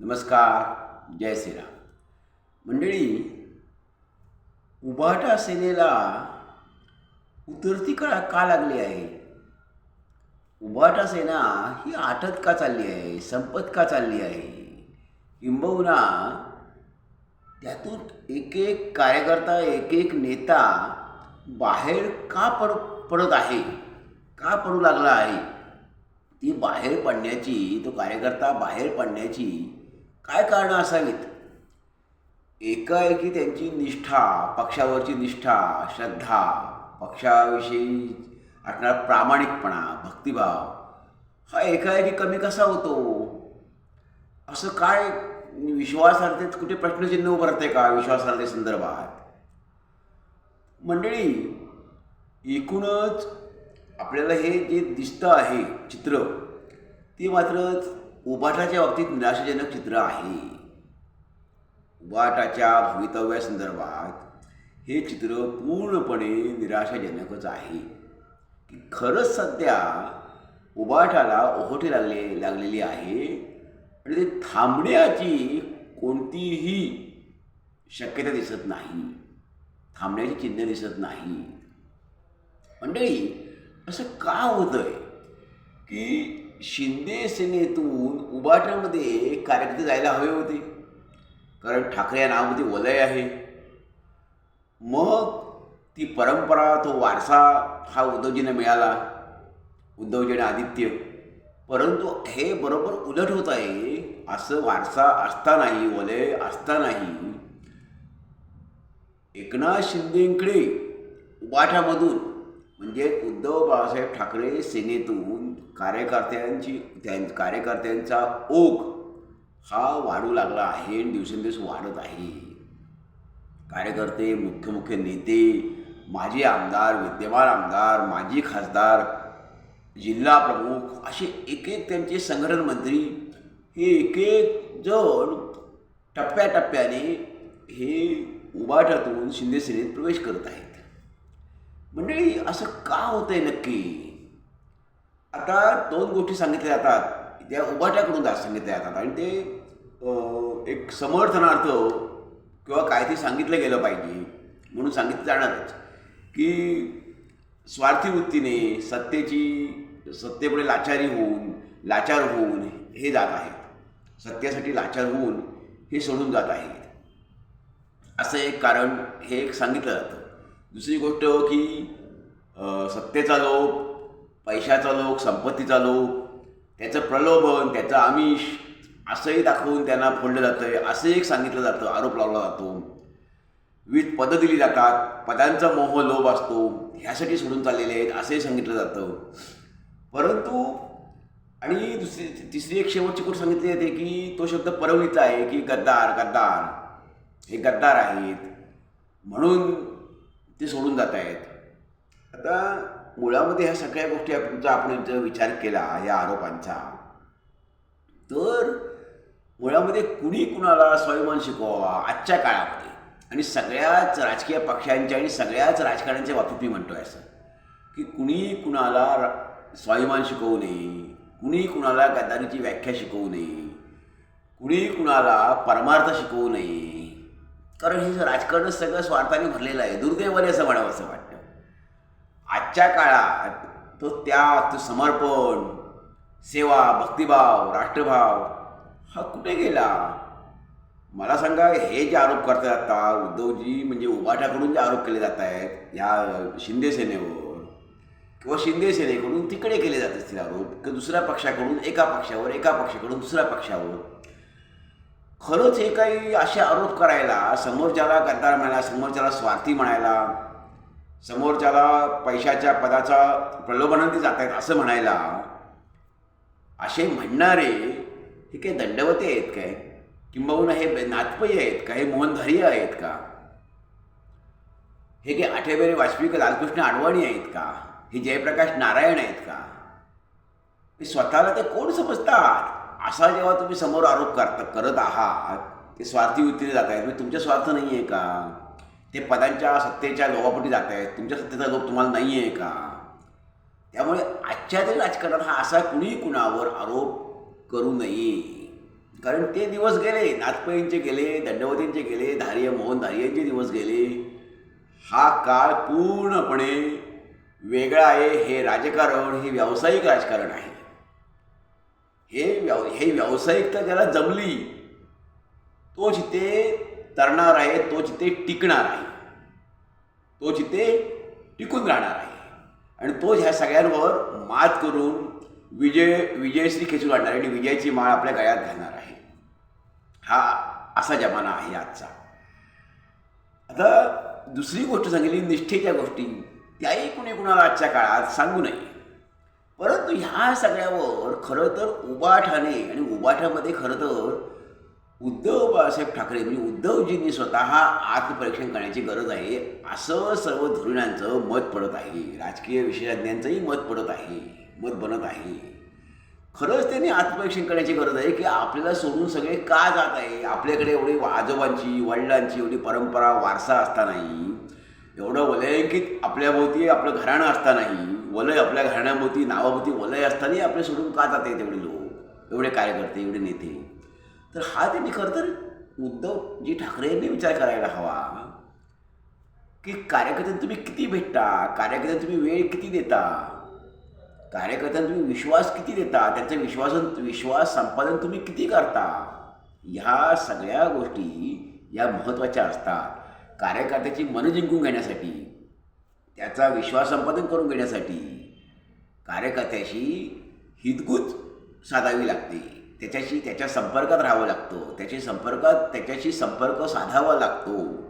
नमस्कार जय श्रीराम. मंडळी उभाटा सेनेला उतरती कळा का लागली आहे? उभाटा सेना ही आटत का चालली आहे? संपत का चालली आहे? किंबहुना त्यातून एक एक कार्यकर्ता एक एक नेता बाहेर का पड पडत आहे? का पडू लागला आहे? ती बाहेर पडण्याची तो कार्यकर्ता बाहेर पडण्याची काय कारणं असावीत? एकाएकी त्यांची निष्ठा पक्षावरची निष्ठा श्रद्धा पक्षाविषयी असणारा प्रामाणिकपणा भक्तिभाव हा एकाएकी कमी कसा होतो? असं काय विश्वासार्हतेत कुठे प्रश्नचिन्ह उभं राहते का विश्वासार्हते संदर्भात? मंडळी एकूणच आपल्याला हे जे दिसतं आहे चित्र ते मात्र उबाटाच्या बाबतीत निराशाजनक चित्र आहे. उबाटाच्या भवितव्यासंदर्भात हे चित्र पूर्णपणे निराशाजनकच आहे. की खरंच सध्या उबाटाला ओहोटी लागले लागलेली आहे आणि ते थांबण्याची कोणतीही शक्यता दिसत नाही. थांबण्याची चिन्ह दिसत नाही. मंडळी असं का होतं आहे की शिंदे सेनेतून उबाटामध्ये कार्यकर्ते जायला हवे होते. कारण ठाकरे या नावामध्ये वलय आहे. मग ती परंपरा तो वारसा हा उद्धवजींना मिळाला. उद्धवजी आणि आदित्य. परंतु हे बरोबर उलट होत आहे असं वारसा असतानाही वलय असतानाही एकनाथ शिंदेकडे उबाठामधून म्हणजे उद्धव बाळासाहेब ठाकरे सेनेतून कार्यकर्त्यांची त्या कार्यकर्त्यांचा ओघ हा वाढू लागला आहे आणि दिवसेंदिवस वाढत आहे. कार्यकर्ते मुख्य मुख्य नेते माजी आमदार विद्यमान आमदार माजी खासदार जिल्हा प्रमुख असे एक एक त्यांचे संघटन मंत्री हे एक एक जण टप्प्याटप्प्याने हे उभाटातून शिंदे सेनेत प्रवेश करत आहेत. मंडळी असं का होतंय नक्की? आता दोन गोष्टी सांगितल्या जातात. त्या उबाट्याकडून जा सांगितल्या जातात. आणि ते एक समर्थनार्थ किंवा काय ते सांगितलं गेलं पाहिजे. म्हणून सांगितलं जाणारच. की स्वार्थी वृत्तीने सत्तेची सत्तेपुढे लाचारी होऊन लाचार होऊन हे जात आहेत. सत्तेसाठी लाचार होऊन हे सोडून जात आहेत. असं एक कारण हे एक सांगितलं जातं. दुसरी गोष्ट हो की सत्तेचा लोभ पैशाचा लोक संपत्तीचा लोक त्याचं प्रलोभन त्याचं आमिष असंही दाखवून त्यांना फोडलं जातं आहे असंही एक सांगितलं जातं आरोप लावला जातो. विविध पदं दिली जातात पदांचा मोह लोभ असतो ह्यासाठी सोडून चाललेले आहेत असंही सांगितलं जातं. परंतु आणि दुसरी तिसरी एक शेवटची गोष्ट सांगितली जाते की तो शब्द परवणीचा आहे की गद्दार गद्दार हे गद्दार आहेत. म्हणून ते सोडून जात आहेत. आता मुळामध्ये ह्या सगळ्या गोष्टी आपण आपण जर विचार केला या आरोपांचा तर मुळामध्ये कुणी कुणाला स्वाभिमान शिकवावा आजच्या काळामध्ये? आणि सगळ्याच राजकीय पक्षांच्या आणि सगळ्याच राजकारण्यांच्या बाबतीत मी म्हणतो आहे असं की कुणी कुणाला स्वाभिमान शिकवू नये कुणी कुणाला गद्दारीची व्याख्या शिकवू नये कुणी कुणाला परमार्थ शिकवू नये. कारण हे राजकारण सगळं स्वार्थाने भरलेलं आहे दुर्दैवाने असं म्हणावं असं वाटतं. आजच्या काळात तो त्याग तो समर्पण सेवा भक्तिभाव राष्ट्रभाव हा कुठे गेला? मला सांगा हे जे आरोप करतात आता उद्धवजी म्हणजे उभाट्याकडून जे आरोप केले जात आहेत या शिंदे सेनेवर किंवा शिंदे सेनेकडून तिकडे केले जात असतील आरोप किंवा दुसऱ्या पक्षाकडून एका पक्षावर एका पक्षाकडून दुसऱ्या पक्षावर? खरंच हे काही असे आरोप करायला समोरच्याला गद्दार म्हणायला समोरच्याला स्वार्थी म्हणायला समोरच्याला पैशाच्या पदाचा प्रलोभनांती जात आहेत असं म्हणायला असे म्हणणारे हे काही दंडवते आहेत काय? किंबहुना हे नातपय आहेत का? हे मोहनधारी आहेत का? हे काही आठवलेले वाजपेयी का लालकृष्ण आडवाणी आहेत का? हे जयप्रकाश नारायण आहेत का? हे स्वतःला ते कोण समजतात? असा जेव्हा तुम्ही समोर आरोप करता करत आहात ते स्वार्थी वृत्तीने जात आहेत. म्हणजे तुमच्या स्वार्थ नाही आहे का? ते पदांच्या सत्तेच्या लोभापोटी जात आहेत. तुमच्या सत्तेचा लोभ तुम्हाला नाही आहे का? त्यामुळे आजच्या तरी राजकारणात हा असा कुणी कुणावर आरोप करू नये. कारण ते दिवस गेले नाथपईंचे गेले दंडवतींचे गेले धार्य मोहन धार्यांचे दिवस गेले. हा काळ पूर्णपणे वेगळा आहे. हे राजकारण हे व्यावसायिक राजकारण आहे. हे व्या हे व्यावसायिकता ज्याला जमली तो जिथे तरणार आहे तो जिथे टिकणार आहे. तो जिथे टिकून राहणार आहे. आणि तो ह्या सगळ्यांवर मात करून विजय विजयश्री खेचून आणणार आहे आणि विजयाची माळ आपल्या गळ्यात घालणार आहे. हा असा जमाना आहे आजचा. आता दुसरी गोष्ट सांगितली निष्ठेच्या गोष्टी. त्याही कुणी कुणाला आजच्या काळात सांगू नये. परंतु ह्या सगळ्यावर खरं तर उबाठाने आणि उबाठामध्ये खरं तर उद्धव बाळासाहेब ठाकरे म्हणजे उद्धवजींनी स्वतः आत्मपरीक्षण करण्याची गरज आहे असं सर्व धुरीणांचं मत पडत आहे. राजकीय विशेषज्ञांचंही मत पडत आहे मत बनत आहे. खरंच त्यांनी आत्मपरीक्षण करण्याची गरज आहे की आपल्याला सोडून सगळे का जात आहे? आपल्याकडे एवढी आजोबांची वडिलांची एवढी परंपरा वारसा असतानाही एवढं वलयंकित आपल्याभोवती आपलं घराणं असतानाही वलय आपल्या घराण्याभोवती नावाभोवती वलय असतानाही आपले सोडून का जाते तेवढे लोक? एवढे कार्यकर्ते एवढे नेते? तर हा त्यांनी खरं तर उद्धवजी ठाकरे यांनी विचार करायला हवा की कार्यकर्त्यांना तुम्ही किती भेटता? कार्यकर्त्यांना तुम्ही वेळ किती देता? कार्यकर्त्यांना तुम्ही विश्वास किती देता? त्यांचा विश्वास विश्वास संपादन तुम्ही किती करता? ह्या सगळ्या गोष्टी या महत्त्वाच्या असतात. कार्यकर्त्याची मन जिंकून घेण्यासाठी त्याचा विश्वास संपादन करून घेण्यासाठी कार्यकर्त्याशी हितगुज साधावी लागते. त्याच्याशी त्याच्या संपर्कात राहावं लागतं. त्याच्या संपर्कात त्याच्याशी संपर्क साधावा लागतो.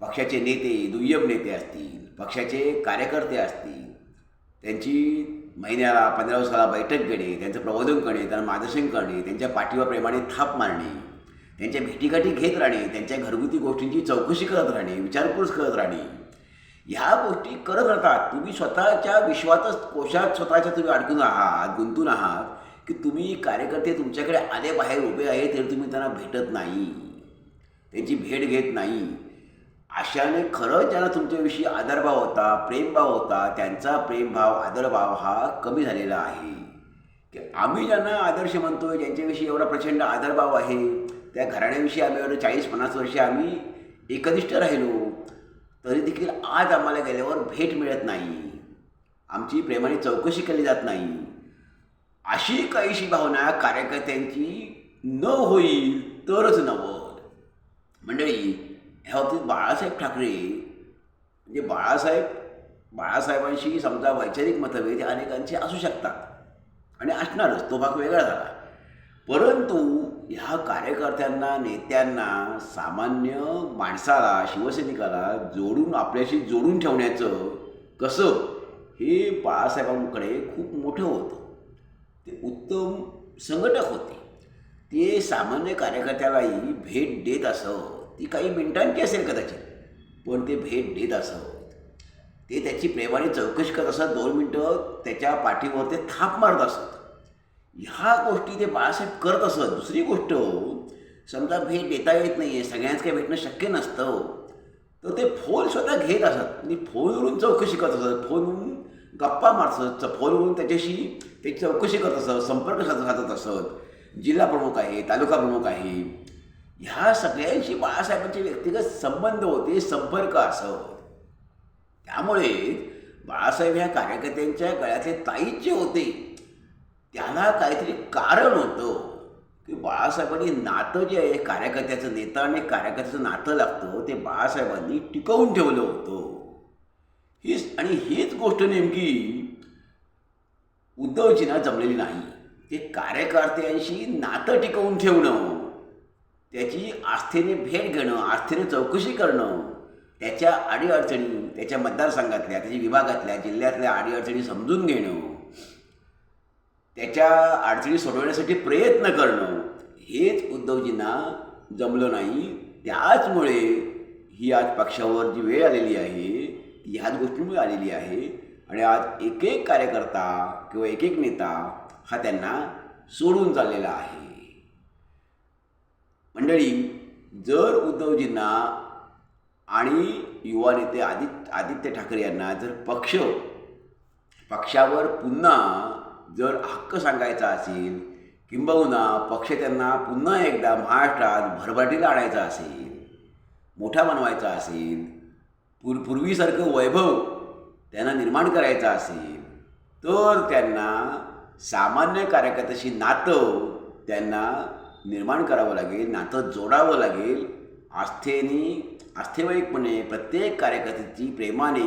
पक्षाचे नेते दुय्यम नेते असतील पक्षाचे कार्यकर्ते असतील त्यांची महिन्याला पंधरा दिवसाला बैठक घेणे त्यांचं प्रबोधन करणे त्यांना मार्गदर्शन करणे त्यांच्या पाठीवर प्रेमाने थाप मारणे त्यांच्या भेटीगाठी घेत राहणे त्यांच्या घरगुती गोष्टींची चौकशी करत राहणे विचारपूस करत राहणे. ह्या गोष्टी करत राहतात. तुम्ही स्वतःच्या विश्वातच कोशात स्वतःच्या तुम्ही अडकून आहात गुंतून आहात. की तुम्ही कार्यकर्ते तुमच्याकडे आले बाहेर उभे आहेत तरी तुम्ही त्यांना भेटत नाही. त्यांची भेट घेत नाही. अशाने खरंच ज्यांना तुमच्याविषयी आदरभाव होता प्रेमभाव होता त्यांचा प्रेमभाव आदरभाव हा कमी झालेला आहे. की आम्ही ज्यांना आदर्श म्हणतोय ज्यांच्याविषयी एवढा प्रचंड आदरभाव आहे त्या घराण्याविषयी आम्ही एवढं चाळीस पन्नास वर्षे आम्ही एकनिष्ठ राहिलो तरी देखील आज आम्हाला गेल्यावर भेट मिळत नाही. आमची प्रेमाने चौकशी केली जात नाही. अशी काहीशी भावना कार्यकर्त्यांची न होईल तरच नवल मंडळी ह्या बाबतीत बाळासाहेब ठाकरे म्हणजे बाळासाहेब बाळासाहेबांशी समजा वैचारिक मतभेद अनेकांचे असू शकतात आणि असणारच तो भाग वेगळा झाला. परंतु ह्या कार्यकर्त्यांना नेत्यांना सामान्य माणसाला शिवसैनिकाला जोडून आपल्याशी जोडून ठेवण्याचं कसं हे बाळासाहेबांकडे खूप मोठं होतं. ते उत्तम संघटक होते. ते सामान्य कार्यकर्त्यालाही भेट देत असत ती काही मिनिटांची असेल कदाचित पण ते भेट देत असत ते त्याची प्रेमाने चौकशी करत असत दोन मिनटं त्याच्या पाठीवर ते थाप मारत असत. ह्या गोष्टी ते बाळासाहेब करत असत. दुसरी गोष्ट समजा भेट देता येत नाही आहे सगळ्यांच काही भेटणं शक्य नसतं तर ते फोन स्वतः घेत असत. आणि फोनवरून चौकशी करत असत. फोनवरून गप्पा मारसत फोनवरून त्याच्याशी त्याची चौकशी करत असत संपर्क साधत असत. जिल्हा प्रमुख आहे तालुका प्रमुख आहे. ह्या सगळ्यांशी बाळासाहेबांचे व्यक्तिगत संबंध होते संपर्क असत त्यामुळे बाळासाहेब ह्या कार्यकर्त्यांच्या गळ्यातले ताईचे होते त्याला काहीतरी कारण होतं. की बाळासाहेबांनी नातं जे आहे कार्यकर्त्याचं नेता आणि कार्यकर्त्याचं नातं लागतं ते बाळासाहेबांनी टिकवून ठेवलं होतं. हीच आणि हीच गोष्ट नेमकी उद्धवजींना जमलेली नाही. ते कार्यकर्त्यांशी नातं टिकवून ठेवणं त्याची आस्थेने भेट घेणं आस्थेने चौकशी करणं त्याच्या अडीअडचणी त्याच्या मतदारसंघातल्या त्याच्या विभागातल्या जिल्ह्यातल्या अडीअडचणी समजून घेणं त्याच्या अडचणी सोडवण्यासाठी प्रयत्न करणं हेच उद्धवजींना जमलं नाही. त्याचमुळे ही आज पक्षावर जी वेळ आलेली आहे ती ह्याच गोष्टीमुळे आलेली आहे. आणि आज एक एक कार्यकर्ता किंवा एक एक नेता हा त्यांना सोडून चाललेला आहे. मंडळी जर उद्धवजींना आणि युवा नेते आदित्य आदित्य ठाकरे यांना जर पक्ष पक्षावर पुन्हा जर हक्क सांगायचा असेल किंबहुना पक्ष त्यांना पुन्हा एकदा महाराष्ट्रात भरभराटीला आणायचा असेल मोठा बनवायचा असेल पूर पूर्वीसारखं वैभव त्यांना निर्माण करायचं असेल तर त्यांना सामान्य कार्यकर्त्याशी नातं त्यांना निर्माण करावं लागेल नातं जोडावं लागेल. आस्थेने आस्थेवाईकपणे प्रत्येक कार्यकर्त्याची प्रेमाने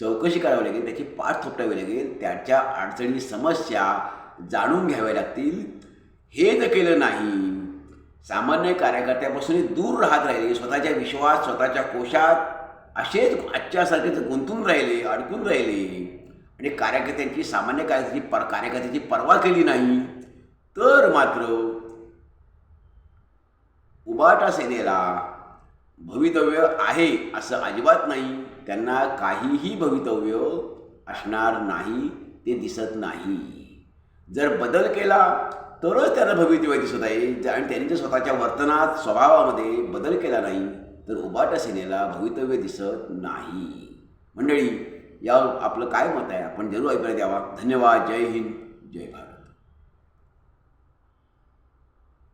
चौकशी करावी लागेल त्याची पाठ थोपटावी लागेल त्याच्या अडचणी समस्या जाणून घ्याव्या लागतील. हे जर केलं नाही सामान्य कार्यकर्त्यापासून दूर राहत राहिले स्वतःच्या विश्वास स्वतःच्या कोशात असेच आजच्यासारखेच गुंतून राहिले अडकून राहिले. आणि कार्यकर्त्यांची सामान्य कार्यकर्त्याची पर कार्यकर्त्याची पर्वा केली नाही. तर मात्र उबाटा सेनेला भवितव्य आहे असं अजिबात नाही. त्यांना काहीही भवितव्य असणार नाही ते दिसत नाही. जर बदल केला तरच त्यांना भवितव्य दिसत आहे. आणि त्यांनी स्वतःच्या वर्तनात स्वभावामध्ये बदल केला नाही. तर उबाटा सेनेला भवितव्य दिसत नाही. मंडळी यावर आपलं काय मत आहे? आपण जरूर ऐकायला द्यावा. धन्यवाद. जय हिंद. जय भारत.